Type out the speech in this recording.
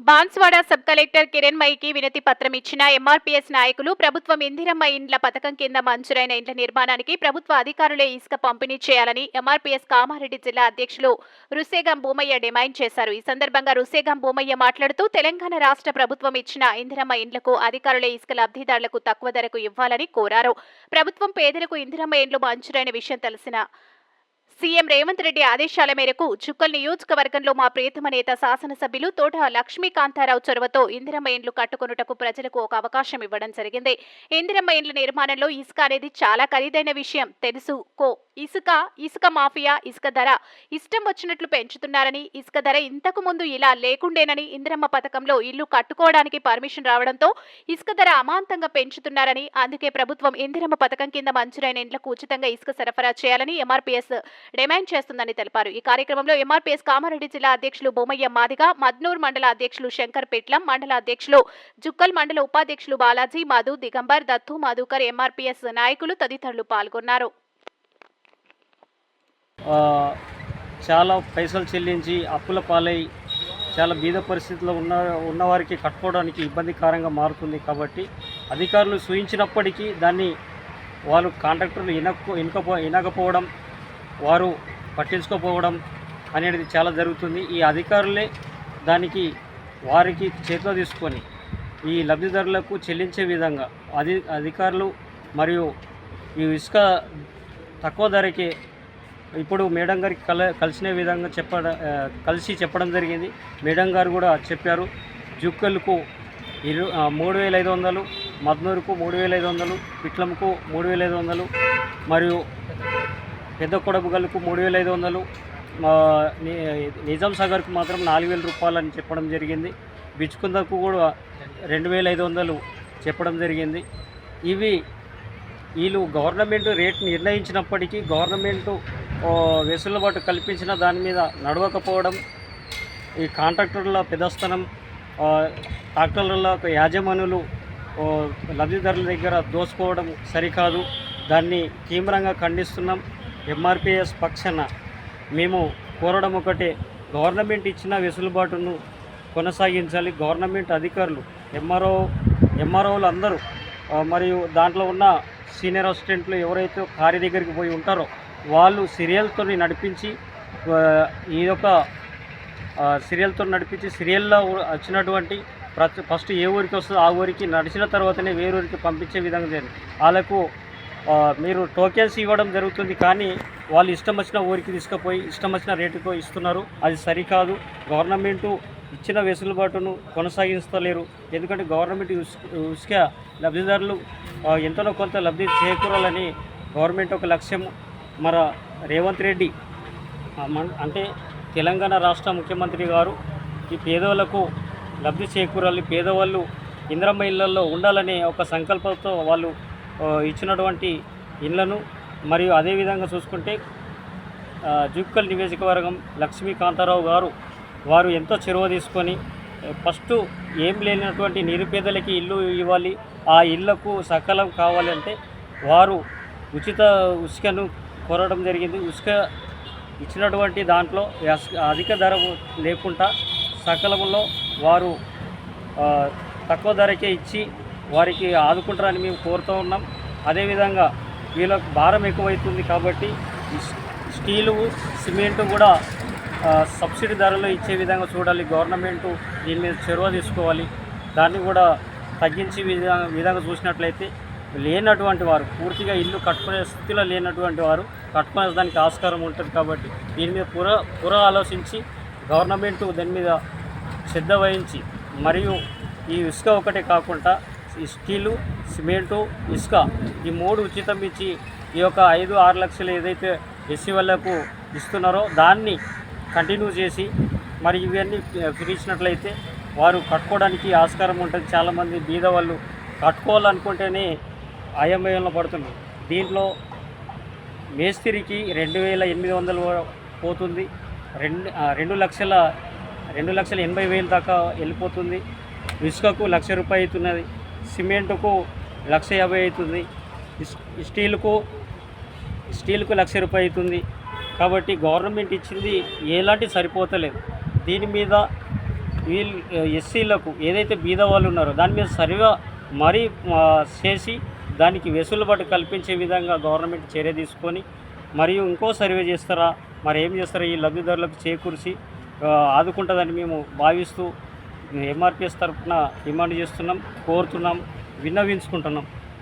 Banswada sub collector కిరణ్మయికి వినతి పత్రం ఇచ్చిన ఎంఆర్పీఎస్ నాయకులు ప్రభుత్వం ఇందిరమ్మ ఇండ్ల పథకం కింద మంజూరైన ఇండ్ల నిర్మాణానికి ప్రభుత్వ అధికారులే ఇసుక పంపిణీ చేయాలని ఎంఆర్పీఎస్ కామారెడ్డి జిల్లా అధ్యక్షులు రుసేగం భూమయ్య డిమాండ్ చేశారు. ఈ సందర్భంగా రుసేగం భూమయ్య మాట్లాడుతూ తెలంగాణ రాష్ట్ర ప్రభుత్వం ఇచ్చిన ఇందిరమ్మ ఇండ్లకు అధికారులే ఇసుక లబ్ధిదారులకు తక్కువ ధరకు ఇవ్వాలని కోరారు. ప్రభుత్వం పేదలకు ఇందిరమ్మ ఇండ్లు మంజూరైన విషయం తెలిసిన సీఎం రేవంత్ రెడ్డి ఆదేశాల మేరకు చుక్కల్ నియోజకవర్గంలో మా ప్రియతమ నేత శాసనసభ్యులు తోట లక్ష్మీకాంతారావు చొరవతో ఇందిరమ్మ ఇండ్లు కట్టుకొనుటకు ప్రజలకు ఒక అవకాశం ఇవ్వడం జరిగింది. ఇందిరమ్మ ఇండ్ల నిర్మాణంలో ఇసుక అనేది చాలా ఖరీదైన విషయం. తెలుసుకో ఇసుక ఇసుక మాఫియా ఇసుక ధర ఇష్టం వచ్చినట్లు పెంచుతున్నారని ఇసుక ధర ఇంతకు ముందు ఇలా లేకుండేనని ఇందిరమ్మ పథకంలో ఇల్లు కట్టుకోవడానికి పర్మిషన్ రావడంతో ఇసుక ధర అమాంతంగా పెంచుతున్నారని అందుకే ప్రభుత్వం ఇందిరమ్మ పథకం కింద మంజూరైన ఇండ్లకు ఉచితంగా ఇసుక సరఫరా చేయాలని ఎంఆర్పీఎస్ డిమాండ్ చేస్తుందని తెలిపారు. ఈ కార్యక్రమంలో ఎంఆర్పీఎస్ కామారెడ్డి జిల్లా అధ్యక్షులు బొమ్మయ్య మాదిగ మద్నూర్ మండల అధ్యక్షులు శంకర్ పెట్లం మండల అధ్యక్షులు జుక్కల్ మండల ఉపాధ్యక్షులు బాలాజీ మధు దిగంబర్ దత్తు మధుకర్ ఎంఆర్పీఎస్ నాయకులు తదితరులు పాల్గొన్నారు. చాలా పైసలు చెల్లించి అప్పుల పాలై చాలా బీద పరిస్థితుల్లో ఉన్న ఉన్నవారికి కట్టుకోవడానికి ఇబ్బందికరంగా మారుతుంది కాబట్టి అధికారులు సూచించినప్పటికీ దాన్ని వాళ్ళు కాంట్రాక్టర్లు వినకపో ఇనకపో ఇనకపోవడం వారు పట్టించుకోకపోవడం అనేది చాలా జరుగుతుంది. ఈ అధికారులే దానికి వారికి చేతిలో తీసుకొని ఈ లబ్ధిదారులకు చెల్లించే విధంగా అధి అధికారులు మరియు ఈ ఇసుక తక్కువ ధరకే ఇప్పుడు మేడం గారికి కల కలిసిన విధంగా చెప్పడం కలిసి చెప్పడం జరిగింది. మేడం గారు కూడా చెప్పారు జుక్కలకు ఇరు మూడు వేల ఐదు వందలు మద్నూరుకు మూడు వేల ఐదు వందలు పిట్లంకు మూడు వేల ఐదు వందలు మరియు పెద్ద కొడబుగల్కు మూడు వేల ఐదు వందలు ని- నిజాం సాగర్కు మాత్రం నాలుగు వేల రూపాయలు అని చెప్పడం జరిగింది. బిచ్చుకుందకు కూడా రెండు వేల ఐదు వందలు చెప్పడం జరిగింది. ఇవి వీళ్ళు గవర్నమెంట్ రేట్ నిర్ణయించినప్పటికీ గవర్నమెంట్ వెసులుబాటు కల్పించిన దాని మీద నడవకపోవడం ఈ కాంట్రాక్టర్ల పెద్దస్థనం ట్రాక్టర్ల యాజమానులు లబ్ధిదారుల దగ్గర దోసుకోవడం సరికాదు. దాన్ని తీవ్రంగా ఖండిస్తున్నాం. ఎంఆర్పిఎస్ పక్షాన మేము కోరడం ఒకటే. గవర్నమెంట్ ఇచ్చిన వెసులుబాటును కొనసాగించాలి. గవర్నమెంట్ అధికారులు ఎంఆర్ఓ ఎంఆర్ఓలు అందరూ మరియు దాంట్లో ఉన్న సీనియర్ అసిస్టెంట్లు ఎవరైతే కార్య దగ్గరికి పోయి ఉంటారో వాళ్ళు సీరియల్తో నడిపించి ఈ యొక్క సీరియల్తో నడిపించి సీరియల్లో వచ్చినటువంటి ప్రతి ఫస్ట్ ఏ ఊరికి వస్తుందో ఆ ఊరికి నడిచిన తర్వాతనే వేరే ఊరికి పంపించే విధంగా జరిగింది. వాళ్ళకు మీరు టోకెన్స్ ఇవ్వడం జరుగుతుంది కానీ వాళ్ళు ఇష్టం వచ్చిన ఊరికి తీసుకుపోయి ఇష్టం వచ్చిన రేటుతో ఇస్తున్నారు. అది సరికాదు. గవర్నమెంటు ఇచ్చిన వెసులుబాటును కొనసాగిస్తలేరు. ఎందుకంటే గవర్నమెంట్ ఇసుక లబ్ధిదారులు ఎంతనో కొంత లబ్ధి చేకూరాలని గవర్నమెంట్ ఒక లక్ష్యం. మన రేవంత్ రెడ్డి అంటే తెలంగాణ రాష్ట్ర ముఖ్యమంత్రి గారు ఈ పేదవాళ్ళకు లబ్ధి చేకూరాలి. పేదవాళ్ళు ఇంద్రమ్మ ఇళ్ళలో ఉండాలనే ఒక సంకల్పంతో వాళ్ళు ఇచ్చినటువంటి ఇళ్ళను మరియు అదేవిధంగా చూసుకుంటే ఆ, జుక్కల్ నియోజకవర్గం లక్ష్మీకాంతారావు గారు వారు ఎంతో చొరవ తీసుకొని ఫస్ట్ ఏం లేనటువంటి నిరుపేదలకి ఇల్లు ఇవ్వాలి ఆ ఇళ్ళకు సకలం కావాలంటే వారు ఉచిత ఉసుకను కోరడం జరిగింది. ఉసుక ఇచ్చినటువంటి దాంట్లో అధిక ధర లేకుండా సకలంలో వారు తక్కువ ధరకే ఇచ్చి వారికి ఆదుకుంటారని మేము కోరుతూ ఉన్నాం. అదేవిధంగా వీళ్ళకు భారం ఎక్కువైతుంది కాబట్టి స్టీలు సిమెంటు కూడా సబ్సిడీ ధరలో ఇచ్చే విధంగా చూడాలి. గవర్నమెంట్ దీని మీద చొరవ తీసుకోవాలి. దాన్ని కూడా తగ్గించి విధంగా విధంగా చూసినట్లయితే లేనటువంటి వారు పూర్తిగా ఇల్లు కట్టుకునే స్థితిలో లేనటువంటి వారు కట్టుకునే దానికి ఆస్కారం ఉంటుంది కాబట్టి దీని మీద పుర పుర ఆలోచించి గవర్నమెంట్ దాని మీద శ్రద్ధ వహించి మరియు ఈ ఇసుక ఒకటే కాకుండా స్టీలు సిమెంటు ఇసుక ఈ మూడు ఉచితం ఇచ్చి ఈ యొక్క ఐదు ఆరు లక్షలు ఏదైతే ఎస్సీ వాళ్ళకు ఇస్తున్నారో దాన్ని కంటిన్యూ చేసి మరి ఇవన్నీ పిలిచినట్లయితే వారు కట్టుకోవడానికి ఆస్కారం ఉంటుంది. చాలామంది బీద వాళ్ళు కట్టుకోవాలనుకుంటేనే అయమయంలో పడుతున్నారు. దీంట్లో మేస్త్రికి రెండు వేల ఎనిమిది వందలు పోతుంది. రెండు రెండు లక్షల రెండు లక్షల ఎనభై వేలు దాకా వెళ్ళిపోతుంది. ఇసుకకు లక్ష రూపాయి అవుతున్నది. సిమెంటుకు లక్ష యాభై అవుతుంది స్టీల్కు స్టీల్కు లక్ష రూపాయి అవుతుంది. కాబట్టి గవర్నమెంట్ ఇచ్చింది ఎలాంటి సరిపోతలేదు. దీని మీద వీళ్ళు ఎస్సీలకు ఏదైతే బీద వాళ్ళు ఉన్నారో దాని మీద సరిగా మరీ చేసి దానికి వెసులుబాటు కల్పించే విధంగా గవర్నమెంట్ చర్య తీసుకొని మరియు ఇంకో సర్వే చేస్తారా మరి ఏం చేస్తారా ఈ లబ్ధిదారులకు చేకూర్చి ఆదుకుంటుందని మేము భావిస్తూ ఎంఆర్పిఎస్ తరఫున డిమాండ్ చేస్తున్నాం కోరుతున్నాం విన్నవించుకుంటున్నాం.